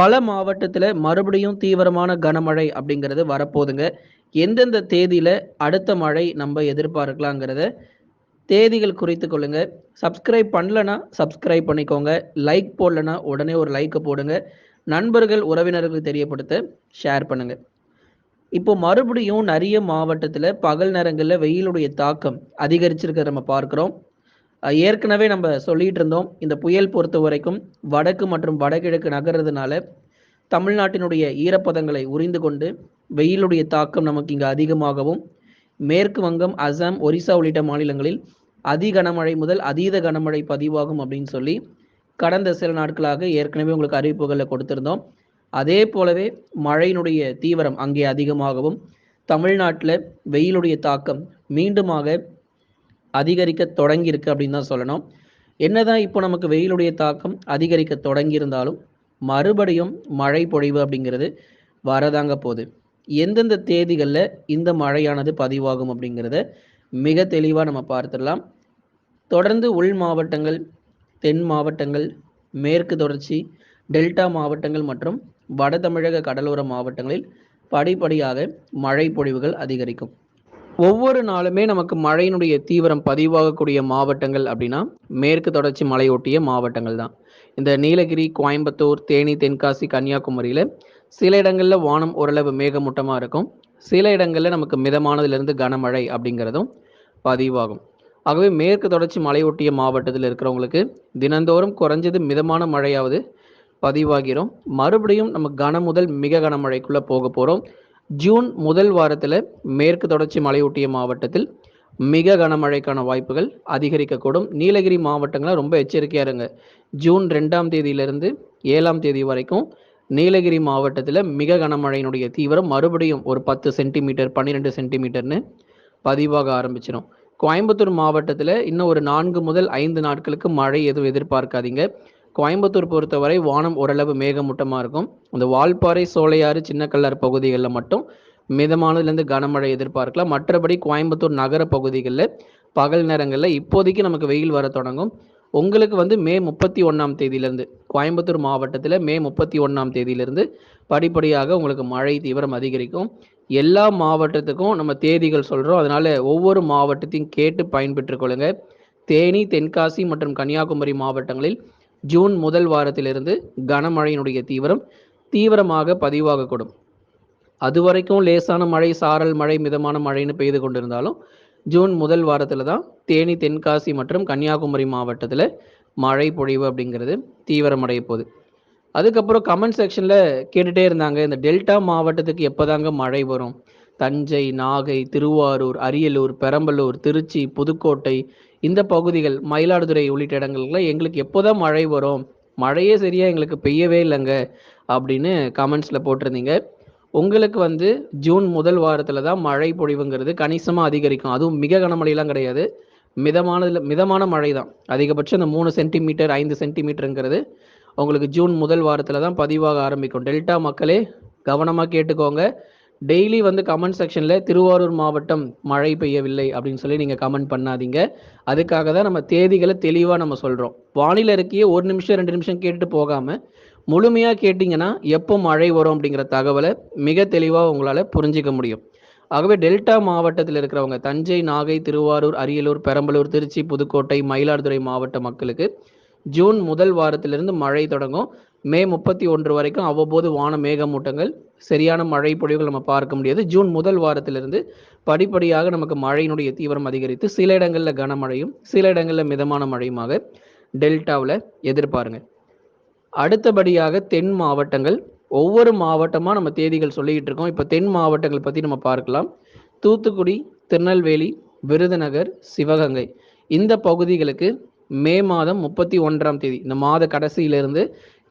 பல மாவட்டத்தில் மறுபடியும் தீவிரமான கனமழை அப்படிங்கிறது வரப்போகுதுங்க. எந்தெந்த தேதியில் அடுத்த மழை நம்ம எதிர்பார்க்கலாங்கிறத தேதிகள் குறித்து கொள்ளுங்க. சப்ஸ்கிரைப் பண்ணலன்னா சப்ஸ்கிரைப் பண்ணிக்கோங்க. லைக் போடலனா உடனே ஒரு லைக்கை போடுங்க. நண்பர்கள் உறவினர்களுக்கு தெரியப்படுத்த ஷேர் பண்ணுங்க. இப்போ மறுபடியும் நிறைய மாவட்டத்தில் பகல் நேரங்களில் வெயிலுடைய தாக்கம் அதிகரிச்சிருக்கிறத நம்ம பார்க்குறோம். ஏற்கனவே நம்ம சொல்லிட்டு இருந்தோம் இந்த புயல் பொறுத்த வரைக்கும் வடக்கு மற்றும் வடகிழக்கு நகர்றதுனால தமிழ்நாட்டினுடைய ஈரப்பதங்களை உறிந்து கொண்டு வெயிலுடைய தாக்கம் நமக்கு இங்கே அதிகமாகவும் மேற்கு வங்கம் அசாம் ஒரிசா உள்ளிட்ட மாநிலங்களில் அதி கனமழை முதல் அதீத கனமழை பதிவாகும் அப்படின்னு சொல்லி கடந்த சில நாட்களாக ஏற்கனவே உங்களுக்கு அறிவிப்புகளை கொடுத்திருந்தோம். அதே போலவே மழையினுடைய தீவிரம் அங்கே அதிகமாகவும் தமிழ்நாட்டில் வெயிலுடைய தாக்கம் மீண்டுமாக அதிகரிக்க தொடங்கியிருக்கு அப்படின்னு தான் சொல்லணும். என்னதான் இப்போ நமக்கு வெயிலுடைய தாக்கம் அதிகரிக்க தொடங்கியிருந்தாலும் மறுபடியும் மழை பொழிவு அப்படிங்கிறது வரதாங்க போகுது. எந்தெந்த தேதிகளில் இந்த மழையானது பதிவாகும் அப்படிங்கிறத மிக தெளிவாக நம்ம பார்த்துடலாம். தொடர்ந்து உள் மாவட்டங்கள் தென் மாவட்டங்கள் மேற்கு தொடர்ச்சி டெல்டா மாவட்டங்கள் மற்றும் வட தமிழக கடலோர மாவட்டங்களில் படிப்படியாக மழை பொழிவுகள் அதிகரிக்கும். ஒவ்வொரு நாளுமே நமக்கு மழையினுடைய தீவிரம் பதிவாகக்கூடிய மாவட்டங்கள் அப்படின்னா மேற்கு தொடர்ச்சி மலையொட்டிய மாவட்டங்கள் தான். இந்த நீலகிரி கோயம்புத்தூர் தேனி தென்காசி கன்னியாகுமரியில் சில இடங்களில் வானம் ஓரளவு மேகமூட்டமாக இருக்கும். சில இடங்களில் நமக்கு மிதமானதிலிருந்து கனமழை அப்படிங்கிறதும் பதிவாகும். ஆகவே மேற்கு தொடர்ச்சி மலையொட்டிய மாவட்டத்தில் இருக்கிறவங்களுக்கு தினந்தோறும் குறைஞ்சது மிதமான மழையாவது பதிவாகிறோம் மறுபடியும் நம்ம கன முதல் மிக கனமழைக்குள்ளே போக போகிறோம் ஜூன் முதல் வாரத்தில் மேற்கு தொடர்ச்சி மலையொட்டிய மாவட்டத்தில் மிக கனமழைக்கான வாய்ப்புகள் அதிகரிக்கக்கூடும். நீலகிரி மாவட்டங்களை ரொம்ப எச்சரிக்கையாக இருங்க. ஜூன் ரெண்டாம் தேதியிலிருந்து ஏழாம் தேதி வரைக்கும் நீலகிரி மாவட்டத்தில் மிக கனமழையினுடைய தீவிரம் மறுபடியும் ஒரு பத்து சென்டிமீட்டர் பன்னிரெண்டு சென்டிமீட்டர்னு பதிவாக ஆரம்பிச்சிடும் கோயம்புத்தூர் மாவட்டத்தில் இன்னும் ஒரு நான்கு முதல் ஐந்து நாட்களுக்கு மழை எதுவும் எதிர்பார்க்காதீங்க. கோயம்புத்தூர் பொறுத்தவரை வானம் ஓரளவு மேகமூட்டமாக இருக்கும். அந்த வால்பாறை சோலையாறு சின்னக்கல்லார் பகுதிகளில் மட்டும் மிதமானதுலேருந்து கனமழை எதிர்பார்க்கலாம். மற்றபடி கோயம்புத்தூர் நகர பகுதிகளில் பகல் நேரங்களில் இப்போதைக்கு நமக்கு வெயில் வர தொடங்கும். உங்களுக்கு வந்து மே முப்பத்தி ஒன்றாம் தேதியிலேருந்து கோயம்புத்தூர் மாவட்டத்தில் மே முப்பத்தி ஒன்றாம் தேதியிலேருந்து படிப்படியாக உங்களுக்கு மழை தீவிரம் அதிகரிக்கும். எல்லா மாவட்டத்துக்கும் நம்ம தேதிகள் சொல்கிறோம் அதனால் ஒவ்வொரு மாவட்டத்தையும் கேட்டு பயன்பெற்றுக்கொள்ளுங்க தேனி தென்காசி மற்றும் கன்னியாகுமரி மாவட்டங்களில் ஜூன் முதல் வாரத்திலிருந்து கனமழையினுடைய தீவிரம் தீவிரமாக பதிவாகக்கூடும். அது வரைக்கும் லேசான மழை சாரல் மழை மிதமான மழைன்னு பெய்து கொண்டிருந்தாலும் ஜூன் முதல் வாரத்தில் தான் தேனி தென்காசி மற்றும் கன்னியாகுமரி மாவட்டத்தில் மழை பொழிவு அப்படிங்கிறது தீவிரமடைய போகுது. அதுக்கப்புறம் கமெண்ட் செக்ஷனில் கேட்டுகிட்டே இருந்தாங்க. இந்த டெல்டா மாவட்டத்துக்கு எப்போதாங்க மழை வரும்? தஞ்சை நாகை திருவாரூர் அரியலூர் பெரம்பலூர் திருச்சி புதுக்கோட்டை இந்த பகுதிகள் மயிலாடுதுறை உள்ளிட்ட இடங்கள்ல எங்களுக்கு எப்போதான் மழை வரும்? மழையே சரியாக எங்களுக்கு பெய்யவே இல்லைங்க அப்படின்னு கமெண்ட்ஸில் போட்டிருந்தீங்க. உங்களுக்கு வந்து ஜூன் முதல் வாரத்தில் தான் மழை பொழிவுங்கிறது கணிசமாக அதிகரிக்கும். அதுவும் மிக கனமழையெல்லாம் கிடையாது. மிதமானதில் மிதமான மழை தான் அதிகபட்சம் இந்த மூணு சென்டிமீட்டர் ஐந்து சென்டிமீட்டருங்கிறது உங்களுக்கு ஜூன் முதல் வாரத்தில் தான் பதிவாக ஆரம்பிக்கும். டெல்டா மக்களே கவனமாக கேட்டுக்கோங்க. டெய்லி வந்து கமெண்ட் செக்ஷனில் திருவாரூர் மாவட்டம் மழை பெய்யவில்லை அப்படின்னு சொல்லி நீங்கள் கமெண்ட் பண்ணாதீங்க. அதுக்காக தான் நம்ம தேதிகளை தெளிவாக நம்ம சொல்கிறோம் வானிலை இருக்கையே ஒரு நிமிஷம் ரெண்டு நிமிஷம் கேட்டுட்டு போகாமல் முழுமையாக கேட்டிங்கன்னா எப்போ மழை வரும் அப்படிங்கிற தகவலை மிக தெளிவாக உங்களால் புரிஞ்சிக்க முடியும். ஆகவே டெல்டா மாவட்டத்தில் இருக்கிறவங்க தஞ்சை நாகை திருவாரூர் அரியலூர் பெரம்பலூர் திருச்சி புதுக்கோட்டை மயிலாடுதுறை மாவட்ட மக்களுக்கு ஜூன் முதல் வாரத்திலிருந்து மழை தொடங்கும். மே முப்பத்தி ஒன்று வரைக்கும் அவ்வப்போது வான மேகமூட்டங்கள் சரியான மழை பொழிவுகள் நம்ம பார்க்க முடியாது. ஜூன் முதல் வாரத்திலிருந்து படிப்படியாக நமக்கு மழையினுடைய தீவிரம் அதிகரித்து சில இடங்களில் கனமழையும் சில இடங்களில் மிதமான மழையுமாக டெல்டாவில் எதிர்பாருங்க. அடுத்தபடியாக தென் மாவட்டங்கள் ஒவ்வொரு மாவட்டமாக நம்ம தேதிகள் சொல்லிக்கிட்டு இருக்கோம். இப்போ தென் மாவட்டங்கள் பற்றி நம்ம பார்க்கலாம். தூத்துக்குடி திருநெல்வேலி விருதுநகர் சிவகங்கை. இந்த பகுதிகளுக்கு மே மாதம் முப்பத்தி ஒன்றாம் தேதி இந்த மாத கடைசியிலிருந்து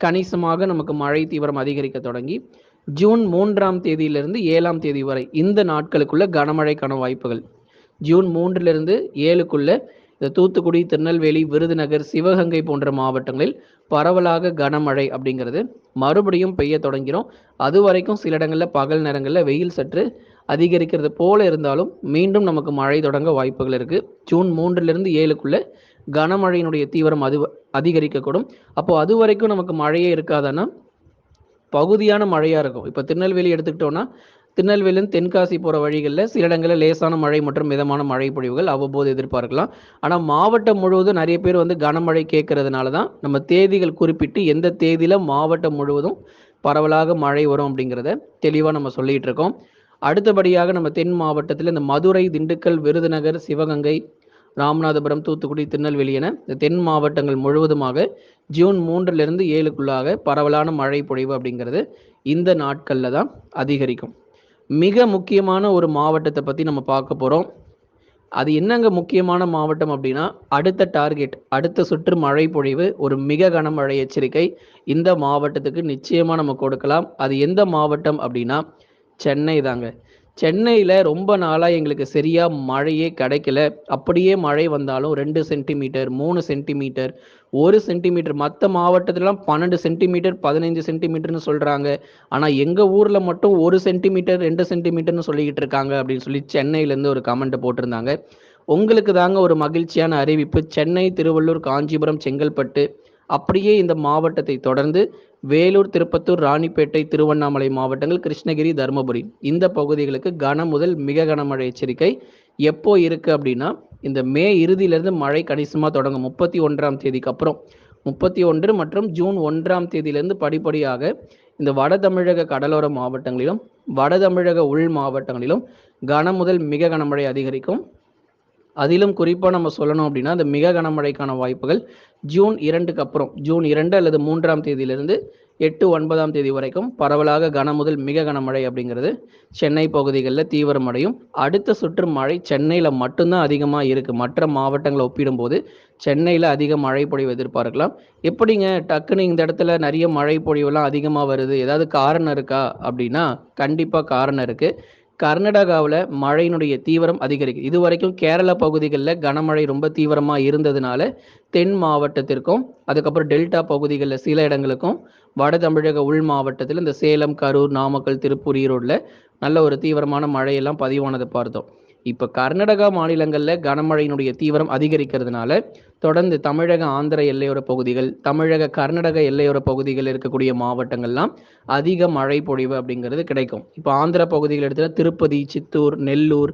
கணிசமாக நமக்கு மழை தீவிரம் அதிகரிக்க தொடங்கி ஜூன் மூன்றாம் தேதியிலிருந்து ஏழாம் தேதி வரை இந்த நாட்களுக்குள்ள கனமழைக்கான வாய்ப்புகள். ஜூன் மூன்றிலிருந்து ஏழுக்குள்ள இந்த தூத்துக்குடி திருநெல்வேலி விருதுநகர் சிவகங்கை போன்ற மாவட்டங்களில் பரவலாக கனமழை அப்படிங்கிறது மறுபடியும் பெய்ய தொடங்கிறோம். அது வரைக்கும் சில இடங்களில் பகல் நேரங்களில் வெயில் சற்று அதிகரிக்கிறது போல இருந்தாலும் மீண்டும் நமக்கு மழை தொடங்க வாய்ப்புகள் இருக்குது ஜூன் மூன்றிலிருந்து ஏழுக்குள்ள கனமழையினுடைய தீவிரம் அது அதிகரிக்கக்கூடும். அப்போ அது வரைக்கும் நமக்கு மழையே இருக்காதுன்னா பகுதியான மழையாக இருக்கும். இப்போ திருநெல்வேலி எடுத்துக்கிட்டோன்னா திருநெல்வேலியின் தென்காசி போகிற வழிகளில் சில இடங்களில் லேசான மழை மற்றும் மிதமான மழை பொழிவுகள் அவ்வப்போது எதிர்பார்க்கலாம். ஆனால் மாவட்டம் முழுவதும் நிறைய பேர் வந்து கனமழை கேட்கறதுனால தான் நம்ம தேதிகள் குறிப்பிட்டு எந்த தேதியில் மாவட்டம் முழுவதும் பரவலாக மழை வரும் அப்படிங்கிறத தெளிவாக நம்ம சொல்லிகிட்டு இருக்கோம். அடுத்தபடியாக நம்ம தென் மாவட்டத்தில் இந்த மதுரை திண்டுக்கல் விருதுநகர் சிவகங்கை ராமநாதபுரம் தூத்துக்குடி திருநெல்வேலி என இந்த தென் மாவட்டங்கள் முழுவதுமாக ஜூன் மூன்றிலிருந்து ஏழுக்குள்ளாக பரவலான மழை பொழிவு அப்படிங்கிறது இந்த நாட்களில் தான் அதிகரிக்கும். மிக முக்கியமான ஒரு மாவட்டத்தை பற்றி நம்ம பார்க்க போகிறோம் அது என்னங்க முக்கியமான மாவட்டம் அப்படின்னா அடுத்த டார்கெட் அடுத்த சுற்று மழை பொழிவு ஒரு மிக கனமழை எச்சரிக்கை இந்த மாவட்டத்துக்கு நிச்சயமாக நம்ம கொடுக்கலாம். அது எந்த மாவட்டம் அப்படின்னா சென்னை தாங்க. சென்னையில் ரொம்ப நாளாக எங்களுக்கு சரியாக மழையே கிடைக்கல. அப்படியே மழை வந்தாலும் ரெண்டு சென்டிமீட்டர் மூணு சென்டிமீட்டர் ஒரு சென்டிமீட்டர் மற்ற மாவட்டத்திலலாம் பன்னெண்டு சென்டிமீட்டர் பதினைஞ்சு சென்டிமீட்டர்னு சொல்கிறாங்க ஆனால் எங்கள் ஊரில் மட்டும் ஒரு சென்டிமீட்டர் ரெண்டு சென்டிமீட்டர்னு சொல்லிக்கிட்டு இருக்காங்க அப்படின்னு சொல்லி சென்னையிலேருந்து ஒரு கமெண்ட்டை போட்டிருந்தாங்க. உங்களுக்கு தாங்க ஒரு மகிழ்ச்சியான அறிவிப்பு. சென்னை திருவள்ளூர் காஞ்சிபுரம் செங்கல்பட்டு அப்படியே இந்த மாவட்டத்தை தொடர்ந்து வேலூர் திருப்பத்தூர் ராணிப்பேட்டை திருவண்ணாமலை மாவட்டங்கள் கிருஷ்ணகிரி தருமபுரி. இந்த பகுதிகளுக்கு கன முதல் மிக கனமழை எச்சரிக்கை எப்போ இருக்குது அப்படின்னா இந்த மே இறுதியிலிருந்து மழை கணிசமாக தொடங்கும். முப்பத்தி ஒன்றாம் தேதிக்கு அப்புறம். முப்பத்தி ஒன்று மற்றும் ஜூன் ஒன்றாம் தேதியிலிருந்து படிப்படியாக இந்த வட தமிழக கடலோர மாவட்டங்களிலும் வட தமிழக உள் மாவட்டங்களிலும் கன முதல் மிக கனமழை அதிகரிக்கும். அதிலும் குறிப்பாக நம்ம சொல்லணும் அப்படின்னா அந்த மிக கனமழைக்கான வாய்ப்புகள் ஜூன் இரண்டுக்கு அப்புறம் ஜூன் இரண்டு அல்லது மூன்றாம் தேதியிலிருந்து எட்டு ஒன்பதாம் தேதி வரைக்கும் பரவலாக கன முதல் மிக கனமழை அப்படிங்கிறது சென்னை பகுதிகளில் தீவிரமடையும் அடுத்த சுற்று மழை சென்னையில் மட்டும்தான் அதிகமாக இருக்குது மற்ற மாவட்டங்களை ஒப்பிடும்போது சென்னையில் அதிக மழை பொழிவு எதிர்பார்க்கலாம். எப்படிங்க? டக்குன்னு இந்த இடத்துல நிறைய மழை பொழிவுலாம் அதிகமாக வருது. ஏதாவது காரணம் இருக்கா? அப்படின்னா கண்டிப்பாக காரணம் இருக்குது கர்நாடகாவில் மழையினுடைய தீவிரம் அதிகரிக்கும் இது வரைக்கும் கேரள பகுதிகளில் கனமழை ரொம்ப தீவிரமாக இருந்ததுனால தென் மாவட்டத்திற்கும் அதுக்கப்புறம் டெல்டா பகுதிகளில் சில இடங்களுக்கும் வட தமிழக உள் மாவட்டத்தில் இந்த சேலம் கரூர் நாமக்கல் திருப்பூர் ஈரோடில் நல்ல ஒரு தீவிரமான மழையெல்லாம் பதிவானதை பார்த்தோம். இப்போ கர்நாடகா மாநிலங்களில் கனமழையினுடைய தீவிரம் அதிகரிக்கிறதுனால தொடர்ந்து தமிழக ஆந்திர எல்லையோர பகுதிகள் தமிழக கர்நாடக எல்லையோர பகுதிகள் இருக்கக்கூடிய மாவட்டங்கள்லாம் அதிக மழை பொழிவு அப்படிங்கிறது கிடைக்கும். இப்போ ஆந்திர பகுதிகள் எடுத்துகிட்டா திருப்பதி சித்தூர் நெல்லூர்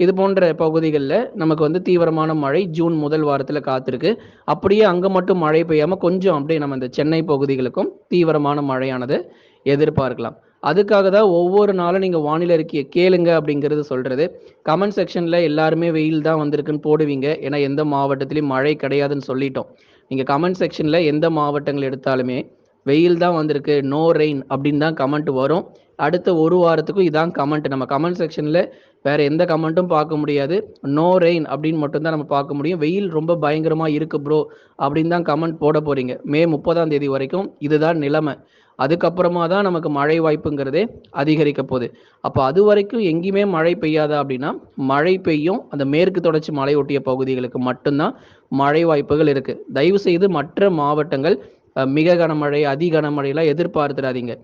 இது போன்ற பகுதிகளில் நமக்கு வந்து தீவிரமான மழை ஜூன் முதல் வாரத்தில் காத்திருக்கு. அப்படியே அங்கே மட்டும் மழை பெய்யாமல் கொஞ்சம் அப்படியே நம்ம இந்த சென்னை பகுதிகளுக்கும் தீவிரமான மழையானது எதிர்பார்க்கலாம். அதுக்காக தான் ஒவ்வொரு நாளும் நீங்கள் வானிலை இருக்கிய கேளுங்க அப்படிங்கிறது சொல்கிறது கமெண்ட் செக்ஷனில் எல்லாருமே வெயில் தான் வந்திருக்குன்னு போடுவீங்க. ஏன்னா எந்த மாவட்டத்திலையும் மழை கிடையாதுன்னு சொல்லிட்டோம். நீங்கள் கமெண்ட் செக்ஷனில் எந்த மாவட்டங்கள் எடுத்தாலுமே வெயில் தான் வந்திருக்கு நோ ரெயின் அப்படின்னு தான் கமெண்ட் வரும். அடுத்த ஒரு வாரத்துக்கும் இதான் கமெண்ட் நம்ம கமெண்ட் செக்ஷனில் வேறு எந்த கமெண்ட்டும் பார்க்க முடியாது. நோ ரெயின் அப்படின்னு மட்டும்தான் நம்ம பார்க்க முடியும். வெயில் ரொம்ப பயங்கரமாக இருக்குது ப்ரோ அப்படின்னு தான் கமெண்ட் போட போகிறீங்க மே முப்பதாம் தேதி வரைக்கும் இதுதான் நிலைமை. அதுக்கப்புறமா தான் நமக்கு மழை வாய்ப்புங்கிறதே அதிகரிக்க போகுது. அப்போ அது வரைக்கும் எங்கேயுமே மழை பெய்யாதா அப்படின்னா மழை பெய்யும். அந்த மேற்கு தொடர்ச்சி மலை ஒட்டிய பகுதிகளுக்கு மட்டும்தான் மழை வாய்ப்புகள் இருக்குது தயவு செய்து மற்ற மாவட்டங்கள் மிக கனமழை அதி கனமழையெல்லாம் எதிர்பார்த்துடாதீங்க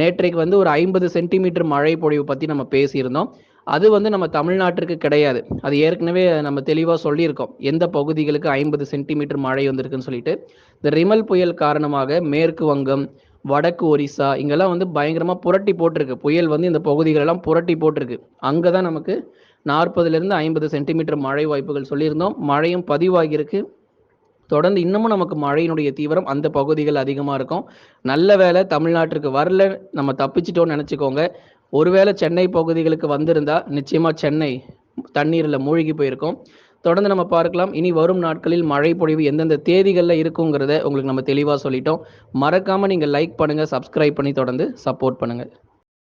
நேற்றைக்கு வந்து ஒரு ஐம்பது சென்டிமீட்டர் மழை பொழிவு பற்றி நம்ம பேசியிருந்தோம். அது வந்து நம்ம தமிழ்நாட்டிற்கு கிடையாது. அது ஏற்கனவே நம்ம தெளிவாக சொல்லியிருக்கோம். எந்த பகுதிகளுக்கு ஐம்பது சென்டிமீட்டர் மழை வந்திருக்குன்னு சொல்லிட்டு. இந்த ரிமல் புயல் காரணமாக மேற்கு வங்கம் வடக்கு ஒரிசா இங்கெல்லாம் வந்து பயங்கரமாக புரட்டி போட்டிருக்கு. புயல் வந்து இந்த பகுதிகளெல்லாம் புரட்டி போட்டிருக்கு. அங்கே தான் நமக்கு நாற்பதுலேருந்து ஐம்பது சென்டிமீட்டர் மழை வாய்ப்புகள் சொல்லியிருந்தோம். மழையும் பதிவாகியிருக்கு. தொடர்ந்து இன்னமும் நமக்கு மழையினுடைய தீவிரம் அந்த பகுதிகள் அதிகமாக இருக்கும். நல்ல வேலை தமிழ்நாட்டிற்கு வரல நம்ம தப்பிச்சிட்டோம்னு நினச்சிக்கோங்க. ஒருவேளை சென்னை பகுதிகளுக்கு வந்திருந்தா நிச்சயமாக சென்னை தண்ணீரில் மூழ்கி போயிருக்கும். தொடர்ந்து நம்ம பார்க்கலாம். இனி வரும் நாட்களில் மழை பொழிவு எந்தெந்த தேதிகளில் இருக்குங்கிறத உங்களுக்கு நம்ம தெளிவாக சொல்லிட்டோம். மறக்காமல் நீங்கள் லைக் பண்ணுங்கள் சப்ஸ்கிரைப் பண்ணி தொடர்ந்து சப்போர்ட் பண்ணுங்கள்